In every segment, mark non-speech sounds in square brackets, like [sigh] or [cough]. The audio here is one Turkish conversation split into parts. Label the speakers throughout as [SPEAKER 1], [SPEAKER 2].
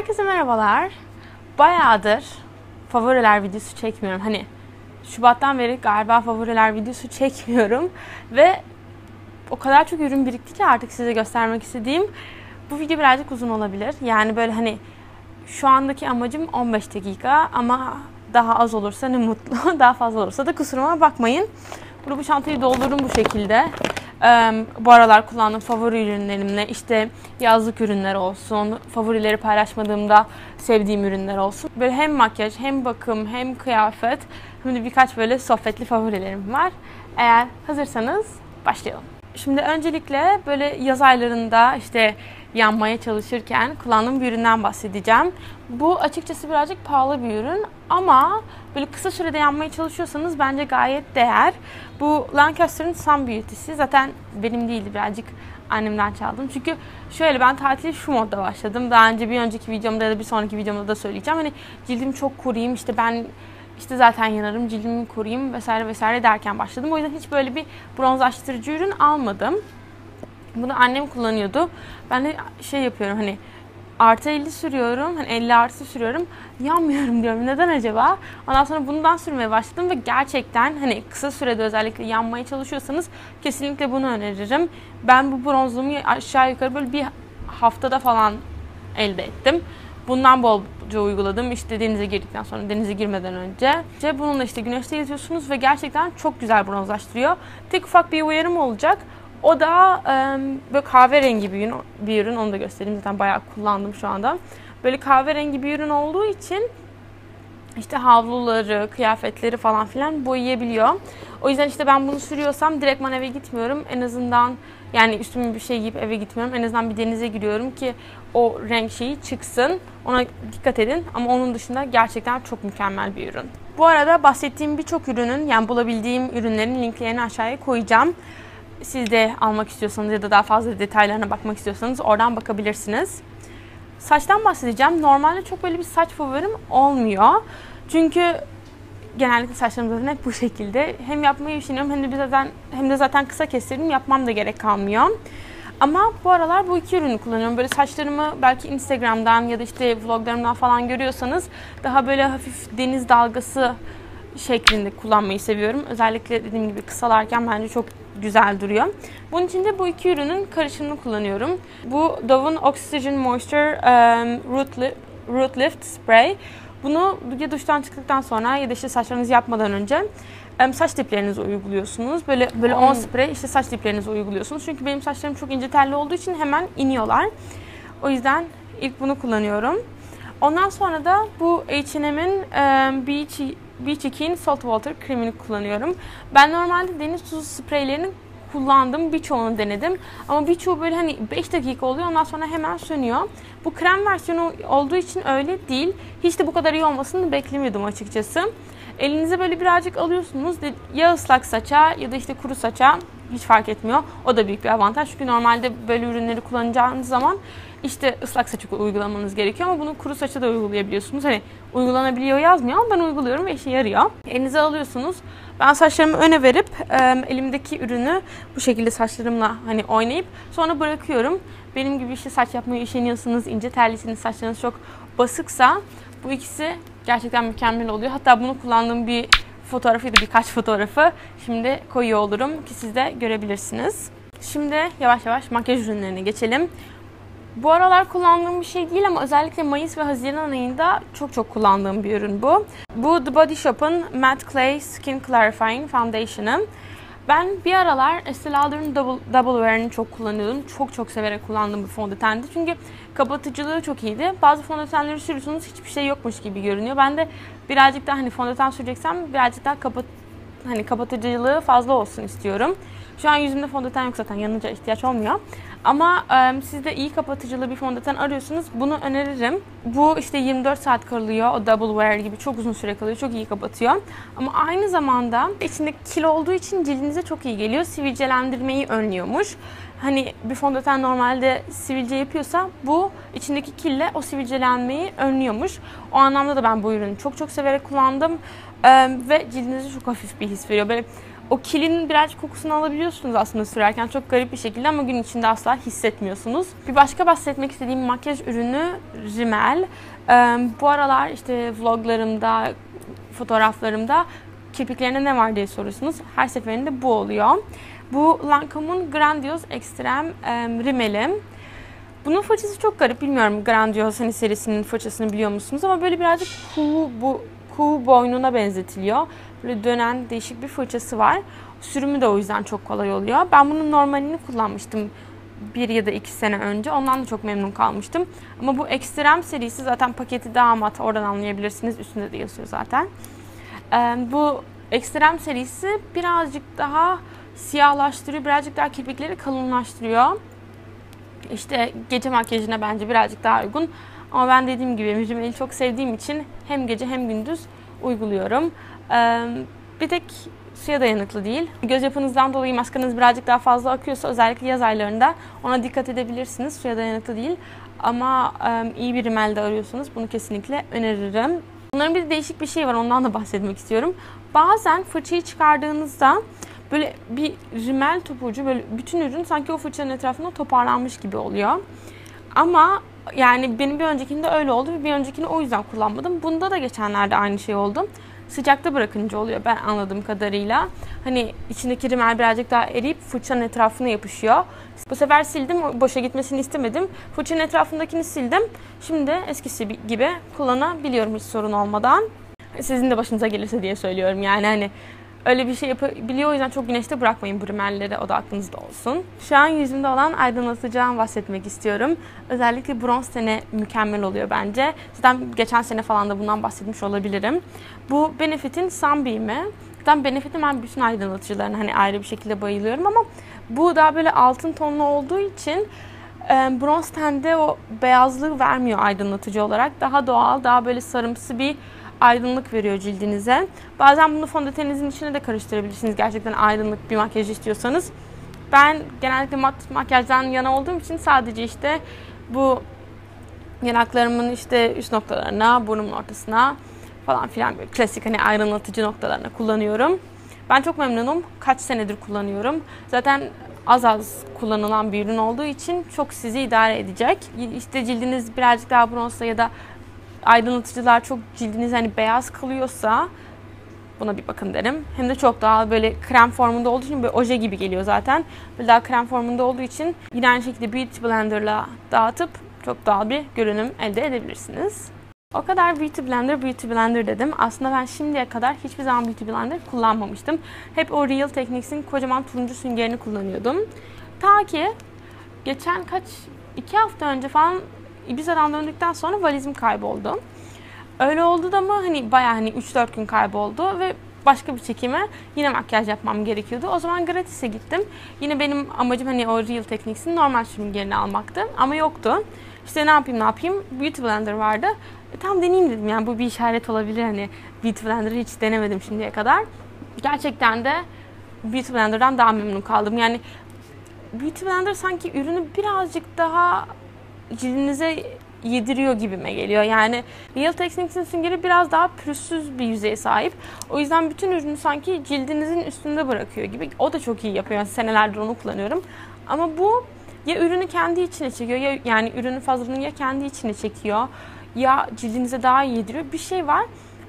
[SPEAKER 1] Herkese merhabalar. Bayağıdır favoriler videosu çekmiyorum. Hani Şubat'tan beri galiba favoriler videosu çekmiyorum. Ve o kadar çok ürün birikti ki artık size göstermek istediğim. Bu video birazcık uzun olabilir. Yani böyle hani şu andaki amacım 15 dakika ama daha az olursa ne mutlu. [laughs] Daha fazla olursa da kusuruma bakmayın. Burada bu çantayı doldururum bu şekilde. Bu aralar kullandığım favori ürünlerimle işte yazlık ürünler olsun, favorileri paylaşmadığımda sevdiğim ürünler olsun. Böyle hem makyaj, hem bakım, hem kıyafet, hem de birkaç böyle sohbetli favorilerim var. Eğer hazırsanız başlayalım. Şimdi öncelikle böyle yaz aylarında işte yanmaya çalışırken kullandığım bir üründen bahsedeceğim. Bu açıkçası birazcık pahalı bir ürün ama böyle kısa sürede yanmaya çalışıyorsanız bence gayet değer. Bu Lancaster'ın Sun Beauty'si zaten benim değildi birazcık annemden çaldım. Çünkü şöyle ben tatili şu modda başladım. Daha önce bir önceki videomda ya da bir sonraki videomda da söyleyeceğim. Hani cildim çok kuruyayım işte ben işte zaten yanarım, cildimi koruyayım vesaire vesaire derken başladım. O yüzden hiç böyle bir bronzlaştırıcı ürün almadım. Bunu annem kullanıyordu. Ben de şey yapıyorum hani artı 50 sürüyorum. Hani 50 artı sürüyorum. Yanmıyorum diyorum. Neden acaba? Ondan sonra bundan sürmeye başladım ve gerçekten hani kısa sürede özellikle yanmaya çalışıyorsanız kesinlikle bunu öneririm. Ben bu bronzluğumu aşağı yukarı böyle bir haftada falan elde ettim. Bundan bolca uyguladım. İşte denize girdikten sonra, denize girmeden önce. İşte bununla işte güneşte yatıyorsunuz ve gerçekten çok güzel bronzlaştırıyor. Tek ufak bir uyarım olacak. O da e, böyle kahverengi bir ürün, bir ürün. Onu da göstereyim. Zaten bayağı kullandım şu anda. Böyle kahverengi bir ürün olduğu için işte havluları, kıyafetleri falan filan boyayabiliyor. O yüzden işte ben bunu sürüyorsam direktman eve gitmiyorum. En azından yani üstüme bir şey giyip eve gitmiyorum. En azından bir denize giriyorum ki o renk şeyi çıksın. Ona dikkat edin. Ama onun dışında gerçekten çok mükemmel bir ürün. Bu arada bahsettiğim birçok ürünün yani bulabildiğim ürünlerin linklerini aşağıya koyacağım. Siz de almak istiyorsanız ya da daha fazla detaylarına bakmak istiyorsanız oradan bakabilirsiniz. Saçtan bahsedeceğim. Normalde çok böyle bir saç favorim olmuyor. Çünkü genellikle saçlarım zaten hep bu şekilde. Hem yapmayı düşünüyorum hem de zaten hem de zaten kısa kestirdim. Yapmam da gerek kalmıyor. Ama bu aralar bu iki ürünü kullanıyorum. Böyle saçlarımı belki Instagram'dan ya da işte vloglarımdan falan görüyorsanız daha böyle hafif deniz dalgası şeklinde kullanmayı seviyorum. Özellikle dediğim gibi kısalarken bence çok güzel duruyor. Bunun için de bu iki ürünün karışımını kullanıyorum. Bu Dove'un Oxygen Moisture um, Root, Li Root Lift Spray. Bunu ya duştan çıktıktan sonra ya da işte saçlarınızı yapmadan önce saç diplerinize uyguluyorsunuz. Böyle böyle 10 sprey işte saç diplerinize uyguluyorsunuz. Çünkü benim saçlarım çok ince telli olduğu için hemen iniyorlar. O yüzden ilk bunu kullanıyorum. Ondan sonra da bu H&M'in um, Beach Beach Keen Salt Water kremini kullanıyorum. Ben normalde deniz tuzu spreylerini kullandım. Birçoğunu denedim. Ama birçoğu böyle hani 5 dakika oluyor ondan sonra hemen sönüyor. Bu krem versiyonu olduğu için öyle değil. Hiç de bu kadar iyi olmasını beklemiyordum açıkçası. Elinize böyle birazcık alıyorsunuz. Ya ıslak saça ya da işte kuru saça hiç fark etmiyor. O da büyük bir avantaj. Çünkü normalde böyle ürünleri kullanacağınız zaman işte ıslak saçı uygulamanız gerekiyor ama bunu kuru saça da uygulayabiliyorsunuz. Hani uygulanabiliyor yazmıyor ama ben uyguluyorum ve işe yarıyor. Elinize alıyorsunuz. Ben saçlarımı öne verip elimdeki ürünü bu şekilde saçlarımla hani oynayıp sonra bırakıyorum. Benim gibi işte saç yapmaya üşeniyorsunuz, ince terlisiniz, saçlarınız çok basıksa bu ikisi gerçekten mükemmel oluyor. Hatta bunu kullandığım bir fotoğrafı ya da birkaç fotoğrafı şimdi koyuyor olurum ki siz de görebilirsiniz. Şimdi yavaş yavaş makyaj ürünlerine geçelim. Bu aralar kullandığım bir şey değil ama özellikle Mayıs ve Haziran ayında çok çok kullandığım bir ürün bu. Bu The Body Shop'ın Matte Clay Skin Clarifying Foundation'ı. Ben bir aralar Estee Lauder'ın Double, Double Wear'ini çok kullanıyordum. Çok çok severek kullandığım bir fondötendi. Çünkü kapatıcılığı çok iyiydi. Bazı fondötenleri sürüyorsunuz hiçbir şey yokmuş gibi görünüyor. Ben de birazcık daha hani fondöten süreceksem birazcık daha kapat hani kapatıcılığı fazla olsun istiyorum. Şu an yüzümde fondöten yok zaten yanınca ihtiyaç olmuyor. Ama e, siz de iyi kapatıcılı bir fondöten arıyorsunuz. Bunu öneririm. Bu işte 24 saat kalıyor. O double wear gibi çok uzun süre kalıyor. Çok iyi kapatıyor. Ama aynı zamanda içinde kil olduğu için cildinize çok iyi geliyor. Sivilcelendirmeyi önlüyormuş. Hani bir fondöten normalde sivilce yapıyorsa bu içindeki kille o sivilcelenmeyi önlüyormuş. O anlamda da ben bu ürünü çok çok severek kullandım. Ee, ve cildinize çok hafif bir his veriyor. Böyle o kilin birazcık kokusunu alabiliyorsunuz aslında sürerken çok garip bir şekilde ama gün içinde asla hissetmiyorsunuz. Bir başka bahsetmek istediğim makyaj ürünü rimel. Bu aralar işte vloglarımda, fotoğraflarımda kirpiklerine ne var diye soruyorsunuz. Her seferinde bu oluyor. Bu Lancome'un Grandiose Extreme Rimel'i. Bunun fırçası çok garip. Bilmiyorum Grandiose hani serisinin fırçasını biliyor musunuz ama böyle birazcık kuğu, bu, kuğu boynuna benzetiliyor. Böyle dönen değişik bir fırçası var. Sürümü de o yüzden çok kolay oluyor. Ben bunun normalini kullanmıştım bir ya da iki sene önce. Ondan da çok memnun kalmıştım. Ama bu Extreme serisi zaten paketi daha mat. Oradan anlayabilirsiniz. Üstünde de yazıyor zaten. Bu Extreme serisi birazcık daha siyahlaştırıyor. Birazcık daha kirpikleri kalınlaştırıyor. İşte gece makyajına bence birazcık daha uygun. Ama ben dediğim gibi rimeli çok sevdiğim için hem gece hem gündüz uyguluyorum. Bir tek suya dayanıklı değil. Göz yapınızdan dolayı maskanız birazcık daha fazla akıyorsa özellikle yaz aylarında ona dikkat edebilirsiniz. Suya dayanıklı değil. Ama iyi bir rimel de arıyorsanız bunu kesinlikle öneririm. Bunların bir de değişik bir şey var ondan da bahsetmek istiyorum. Bazen fırçayı çıkardığınızda böyle bir rimel topucu böyle bütün ürün sanki o fırçanın etrafında toparlanmış gibi oluyor. Ama yani benim bir öncekinde öyle oldu ve bir öncekini o yüzden kullanmadım. Bunda da geçenlerde aynı şey oldu. Sıcakta bırakınca oluyor ben anladığım kadarıyla. Hani içindeki rimel birazcık daha eriyip fırçanın etrafına yapışıyor. Bu sefer sildim, boşa gitmesini istemedim. Fırçanın etrafındakini sildim. Şimdi eskisi gibi kullanabiliyorum hiç sorun olmadan. Sizin de başınıza gelirse diye söylüyorum yani hani öyle bir şey yapabiliyor. O yüzden çok güneşte bırakmayın bu rimelleri. O da aklınızda olsun. Şu an yüzümde olan aydınlatıcıdan bahsetmek istiyorum. Özellikle bronz tene mükemmel oluyor bence. Zaten geçen sene falan da bundan bahsetmiş olabilirim. Bu Benefit'in Sunbeam'i. Zaten Benefit'in ben bütün aydınlatıcılarına hani ayrı bir şekilde bayılıyorum ama bu daha böyle altın tonlu olduğu için bronz tende o beyazlığı vermiyor aydınlatıcı olarak. Daha doğal, daha böyle sarımsı bir aydınlık veriyor cildinize. Bazen bunu fondöteninizin içine de karıştırabilirsiniz. Gerçekten aydınlık bir makyaj istiyorsanız. Ben genellikle mat makyajdan yana olduğum için sadece işte bu yanaklarımın işte üst noktalarına, burnumun ortasına falan filan böyle klasik hani aydınlatıcı noktalarına kullanıyorum. Ben çok memnunum. Kaç senedir kullanıyorum. Zaten az az kullanılan bir ürün olduğu için çok sizi idare edecek. İşte cildiniz birazcık daha bronzla ya da aydınlatıcılar çok cildiniz hani beyaz kalıyorsa buna bir bakın derim. Hem de çok daha böyle krem formunda olduğu için böyle oje gibi geliyor zaten. Böyle daha krem formunda olduğu için yine aynı şekilde Beauty Blender'la dağıtıp çok doğal bir görünüm elde edebilirsiniz. O kadar Beauty Blender, Beauty Blender dedim. Aslında ben şimdiye kadar hiçbir zaman Beauty Blender kullanmamıştım. Hep o Real Techniques'in kocaman turuncu süngerini kullanıyordum. Ta ki geçen kaç, iki hafta önce falan Ibiza'dan döndükten sonra valizim kayboldu. Öyle oldu da mı hani bayağı hani 3-4 gün kayboldu ve başka bir çekime yine makyaj yapmam gerekiyordu. O zaman gratis'e gittim. Yine benim amacım hani o Real Techniques'in normal sürüngerini almaktı ama yoktu. İşte ne yapayım ne yapayım Beauty Blender vardı. E, tam deneyeyim dedim yani bu bir işaret olabilir hani Beauty Blender'ı hiç denemedim şimdiye kadar. Gerçekten de Beauty Blender'dan daha memnun kaldım. Yani Beauty Blender sanki ürünü birazcık daha cildinize yediriyor gibime geliyor. Yani Real Techniques'in süngeri biraz daha pürüzsüz bir yüzeye sahip. O yüzden bütün ürünü sanki cildinizin üstünde bırakıyor gibi. O da çok iyi yapıyor. senelerdir onu kullanıyorum. Ama bu ya ürünü kendi içine çekiyor ya yani ürünün fazlalığını ya kendi içine çekiyor ya cildinize daha iyi yediriyor. Bir şey var.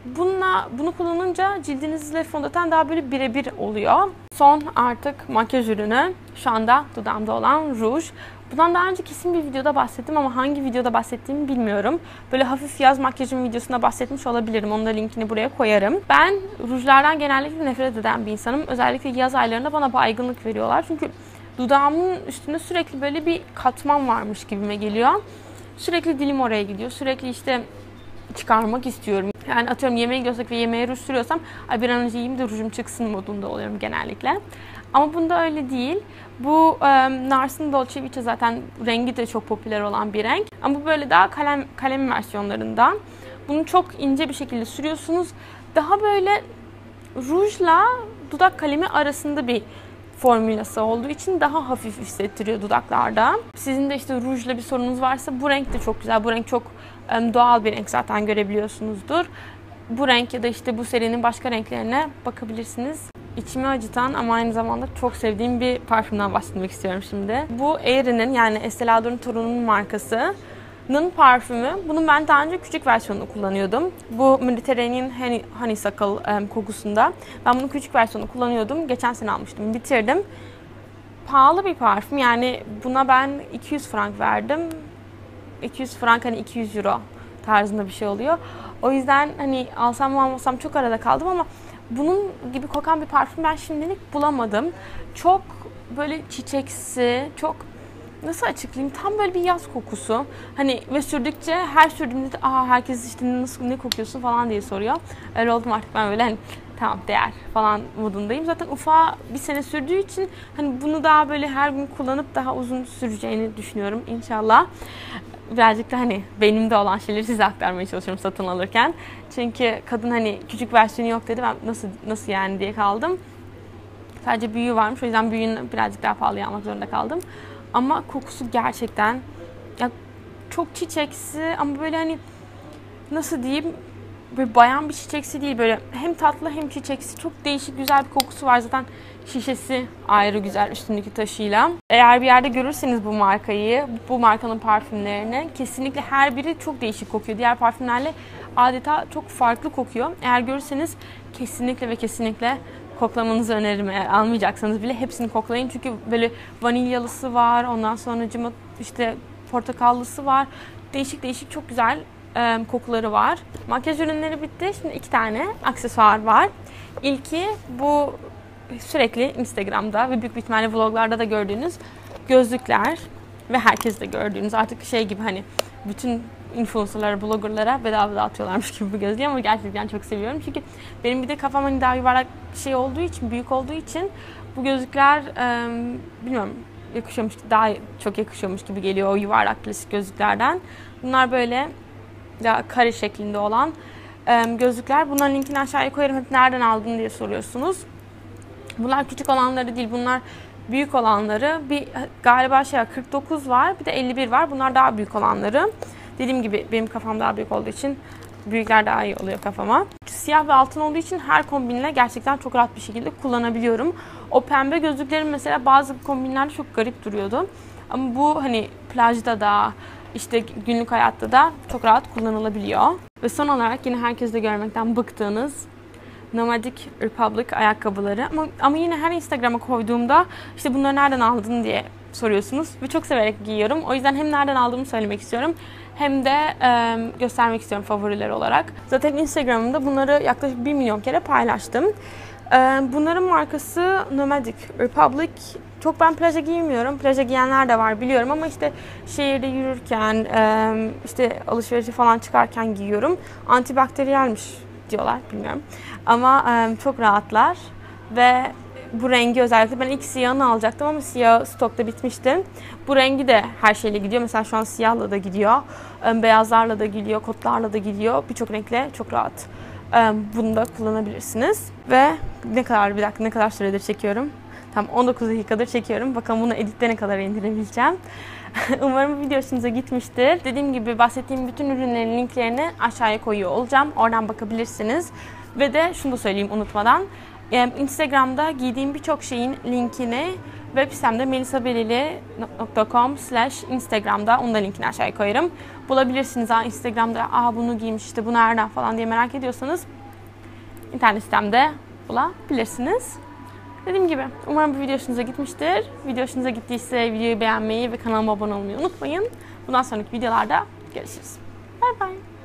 [SPEAKER 1] Bununla, bunu kullanınca cildinizle fondöten daha böyle birebir oluyor. Son artık makyaj ürünü şu anda dudağımda olan ruj. Bundan daha önce kesin bir videoda bahsettim ama hangi videoda bahsettiğimi bilmiyorum. Böyle hafif yaz makyajım videosunda bahsetmiş olabilirim. Onun da linkini buraya koyarım. Ben rujlardan genellikle nefret eden bir insanım. Özellikle yaz aylarında bana baygınlık veriyorlar. Çünkü dudağımın üstünde sürekli böyle bir katman varmış gibime geliyor. Sürekli dilim oraya gidiyor. Sürekli işte çıkarmak istiyorum. Yani atıyorum yemeği gösterip ve yemeğe ruj sürüyorsam ay bir an önce yiyeyim de rujum çıksın modunda oluyorum genellikle. Ama bunda öyle değil. Bu e, Nars'ın Dolce Vita zaten rengi de çok popüler olan bir renk. Ama bu böyle daha kalem kalem versiyonlarından. Bunu çok ince bir şekilde sürüyorsunuz. Daha böyle rujla dudak kalemi arasında bir formülası olduğu için daha hafif hissettiriyor dudaklarda. Sizin de işte rujla bir sorunuz varsa bu renk de çok güzel. Bu renk çok doğal bir renk zaten görebiliyorsunuzdur. Bu renk ya da işte bu serinin başka renklerine bakabilirsiniz. içimi acıtan ama aynı zamanda çok sevdiğim bir parfümden bahsetmek istiyorum şimdi. Bu Airy'nin yani Estee Lauder'ın torunun markası. Nın parfümü. Bunun ben daha önce küçük versiyonunu kullanıyordum. Bu Mediterranean Honey, Honeysuckle um, kokusunda. Ben bunun küçük versiyonunu kullanıyordum. Geçen sene almıştım. Bitirdim. Pahalı bir parfüm. Yani buna ben 200 frank verdim. 200 frank hani 200 euro tarzında bir şey oluyor. O yüzden hani alsam mı almasam çok arada kaldım ama bunun gibi kokan bir parfüm ben şimdilik bulamadım. Çok böyle çiçeksi, çok nasıl açıklayayım? Tam böyle bir yaz kokusu. Hani ve sürdükçe her sürdüğümde de aa herkes işte nasıl ne kokuyorsun falan diye soruyor. Öyle oldum artık ben böyle hani tamam değer falan modundayım. Zaten ufa bir sene sürdüğü için hani bunu daha böyle her gün kullanıp daha uzun süreceğini düşünüyorum inşallah. Birazcık da hani benimde olan şeyleri size aktarmaya çalışıyorum satın alırken. Çünkü kadın hani küçük versiyonu yok dedi. Ben nasıl nasıl yani diye kaldım. Sadece büyüğü varmış. O yüzden büyüğünü birazcık daha pahalıya almak zorunda kaldım. Ama kokusu gerçekten ya çok çiçeksi ama böyle hani nasıl diyeyim böyle bayan bir çiçeksi değil böyle hem tatlı hem çiçeksi çok değişik güzel bir kokusu var zaten şişesi ayrı güzel üstündeki taşıyla. Eğer bir yerde görürseniz bu markayı, bu markanın parfümlerini kesinlikle her biri çok değişik kokuyor. Diğer parfümlerle adeta çok farklı kokuyor. Eğer görürseniz kesinlikle ve kesinlikle koklamanızı öneririm eğer almayacaksanız bile hepsini koklayın çünkü böyle vanilyalısı var ondan sonra işte portakallısı var değişik değişik çok güzel e, kokuları var. Makyaj ürünleri bitti. Şimdi iki tane aksesuar var. İlki bu sürekli Instagram'da ve büyük bir ihtimalle vloglarda da gördüğünüz gözlükler ve herkes de gördüğünüz artık şey gibi hani bütün influencerlara, bloggerlara bedava dağıtıyorlarmış gibi gözlüğü ama gerçekten çok seviyorum. Çünkü benim bir de kafam hani daha yuvarlak şey olduğu için, büyük olduğu için bu gözlükler e, bilmiyorum yakışıyormuş, daha çok yakışıyormuş gibi geliyor o yuvarlak klasik gözlüklerden. Bunlar böyle daha kare şeklinde olan e, gözlükler. Bunların linkini aşağıya koyarım. Hep nereden aldın diye soruyorsunuz. Bunlar küçük olanları değil. Bunlar büyük olanları. Bir galiba şey 49 var. Bir de 51 var. Bunlar daha büyük olanları. Dediğim gibi benim kafam daha büyük olduğu için büyükler daha iyi oluyor kafama. Siyah ve altın olduğu için her kombinle gerçekten çok rahat bir şekilde kullanabiliyorum. O pembe gözlüklerim mesela bazı kombinlerde çok garip duruyordu. Ama bu hani plajda da işte günlük hayatta da çok rahat kullanılabiliyor. Ve son olarak yine herkeste görmekten bıktığınız Nomadic Republic ayakkabıları. Ama, ama yine her Instagram'a koyduğumda işte bunları nereden aldın diye soruyorsunuz. Ve çok severek giyiyorum. O yüzden hem nereden aldığımı söylemek istiyorum hem de e, göstermek istiyorum favoriler olarak. Zaten Instagram'ımda bunları yaklaşık 1 milyon kere paylaştım. E, bunların markası Nomadic Republic. Çok ben plaja giymiyorum. Plaja giyenler de var biliyorum ama işte şehirde yürürken, e, işte alışverişe falan çıkarken giyiyorum. Antibakteriyelmiş diyorlar bilmiyorum. Ama e, çok rahatlar ve bu rengi özellikle ben ilk siyahını alacaktım ama siyah stokta bitmişti. Bu rengi de her şeyle gidiyor. Mesela şu an siyahla da gidiyor. Beyazlarla da gidiyor, kotlarla da gidiyor. Birçok renkle çok rahat. Bunu da kullanabilirsiniz. Ve ne kadar bir dakika ne kadar süredir çekiyorum? Tam 19 dakikadır çekiyorum. Bakalım bunu editte ne kadar indirebileceğim. [laughs] Umarım video hoşunuza gitmiştir. Dediğim gibi bahsettiğim bütün ürünlerin linklerini aşağıya koyuyor olacağım. Oradan bakabilirsiniz. Ve de şunu da söyleyeyim unutmadan. Instagram'da giydiğim birçok şeyin linkini web sitemde melisabelili.com slash Instagram'da onun da linkini aşağıya koyarım. Bulabilirsiniz. Ha, Instagram'da Aa, bunu giymiş işte bu nereden falan diye merak ediyorsanız internet sitemde bulabilirsiniz. Dediğim gibi umarım bu video hoşunuza gitmiştir. Video hoşunuza gittiyse videoyu beğenmeyi ve kanalıma abone olmayı unutmayın. Bundan sonraki videolarda görüşürüz. Bay bay.